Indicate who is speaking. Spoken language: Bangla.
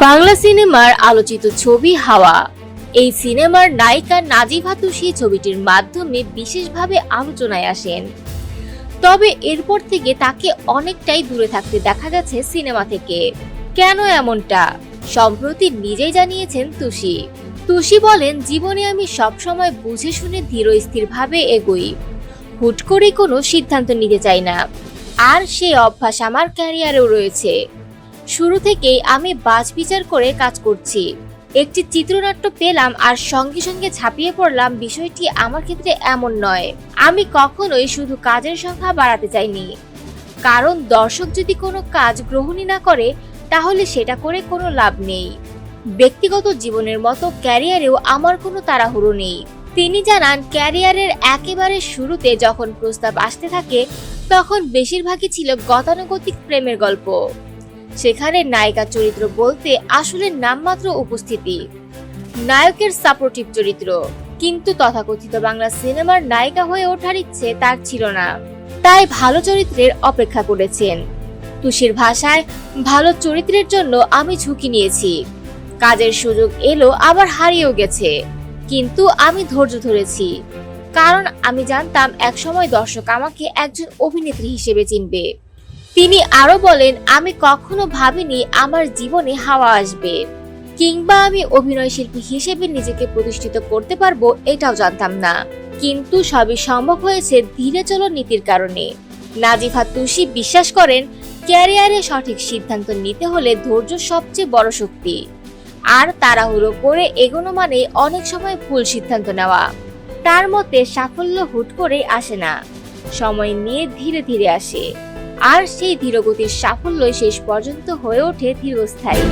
Speaker 1: বাংলা সিনেমার আলোচিত ছবি হাওয়া। এই সিনেমার নায়িকা নাজিভা তুষি ছবিটির মাধ্যমে বিশেষভাবে আলোচনায় আসেন। তবে এরপর থেকে তাকে অনেকটাই দূরে থাকতে দেখা গেছে সিনেমা থেকে। কেন এমনটা? সম্প্রতি নিজেই জানিয়েছেন তুষি। তুষি বলেন, জীবনে আমি সবসময় বুঝে শুনে ধীর স্থিরভাবে এগোই। হুট করে কোনো সিদ্ধান্ত নিতে চাই না। আর সেই অভ্যাস আমার ক্যারিয়ারেও রয়েছে। শুরু থেকেই আমি বাজ বিচার করে কাজ করছি। একটি চিত্রনাট্য পেলাম আর সঙ্গে সঙ্গে ঝাঁপিয়ে পড়লাম বিষয়টি আমার ক্ষেত্রে এমন নয়। আমি কখনোই শুধু কাজের সংখ্যা বাড়াতে চাইনি। কারণ দর্শক যদি কোনো কাজ গ্রহণই না করে, তাহলে সেটা করে কোনো লাভ নেই। ব্যক্তিগত জীবনের মতো ক্যারিয়ারেও আমার কোনো তাড়াহুড়ো নেই। তিনি জানান, ক্যারিয়ারের একেবারে শুরুতে যখন প্রস্তাব আসতে থাকে, তখন বেশিরভাগই ছিল গতানুগতিক প্রেমের গল্প। সেখানে নায়িকা চরিত্র বলতে আসলে নামমাত্র উপস্থিতি। নায়কের সাপোর্টিভ চরিত্র। কিন্তু তথাকথিত বাংলা সিনেমার নায়িকা হয়ে ওঠার ইচ্ছে তার ছিল না। তাই ভালো চরিত্রের অপেক্ষা করেছেন। তুষির ভাষায়, ভালো চরিত্রের জন্য আমি ঝুঁকি নিয়েছি। কাজের সুযোগ এলো, আবার হারিয়েও গেছে। কিন্তু আমি ধৈর্য ধরেছি। কারণ আমি জানতাম একসময় দর্শক আমাকে একজন অভিনেত্রী হিসেবে চিনবে। তিনি আরও বলেন, আমি কখনো ভাবিনি আমার জীবনে হাওয়া আসবে। কিংবা আমি অভিনয় শিল্পী হিসেবে নিজেকে প্রতিষ্ঠিত করতে পারব এটাও জানতাম না। কিন্তু সবই সম্ভব হয়েছে ধীরে চলো নীতির কারণে। নাজিফা তুষি বিশ্বাস করেন, ক্যারিয়ারে সঠিক সিদ্ধান্ত নিতে হলে ধৈর্য সবচেয়ে বড় শক্তি। আর তাড়াহুড়ো করে এগোনো মানে অনেক সময় ভুল সিদ্ধান্ত নেওয়া। তার মতে সাফল্য হুট করেই আসে না। সময় নিয়ে ধীরে ধীরে আসে। আর সেই ধীরগতির সাফল্য শেষ পর্যন্ত হয়ে ওঠে ধীরস্থায়ী